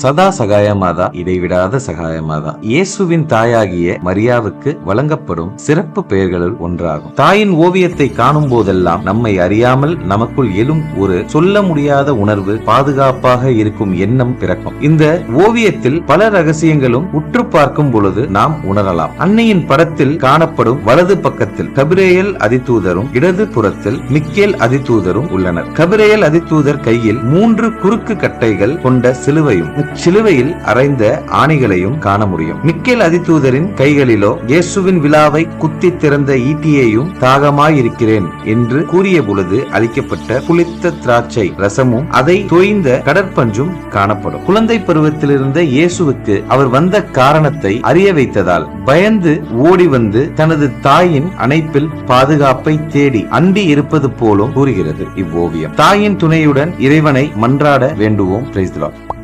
சதா சகாயமாதா இடைவிடாத சகாயமாதா. இயேசுவின் தாயாகிய மரியாவுக்கு வழங்கப்படும் சிறப்பு பெயர்களுள் ஒன்றாகும். தாயின் ஓவியத்தை காணும் போதெல்லாம் நம்மை அறியாமல் நமக்குள் எழும் ஒரு சொல்ல முடியாத உணர்வு பாதுகாப்பாக இருக்கும் எண்ணம் பிறக்கும். இந்த ஓவியத்தில் பல ரகசியங்களும் உற்று பார்க்கும் பொழுது நாம் உணரலாம். அன்னையின் படத்தில் காணப்படும் வலது பக்கத்தில் கபிரேயல் அதிதூதரும் இடது புறத்தில் மிக்கேல் அதிதூதரும் உள்ளனர். கபிரேயல் அதிதூதர் கையில் மூன்று குறுக்கு கட்டைகள் கொண்ட சிலுவையும் சிலுவையில் அரைந்த ஆணிகளையும் காண முடியும். மிக்கேல் அதிதூதரின் கைகளிலோ இயேசுவின் விழாவை குத்தி திறந்த ஈட்டியையும் தாகமாயிருக்கிறேன் என்று கூறிய பொழுது அளிக்கப்பட்ட புளித்த திராட்சை ரசமும் அதை தோய்ந்த கடற்பஞ்சும் காணப்படும். குழந்தை பருவத்திலிருந்த இயேசுவுக்கு அவர் வந்த காரணத்தை அறிய வைத்ததால் பயந்து ஓடி வந்து தனது தாயின் அணைப்பில் பாதுகாப்பை தேடி அண்டி இருப்பது போலும் கூறுகிறது இவ்வோவியம். தாயின் துணையுடன் இறைவனை மன்றாட வேண்டுவோம். Praise.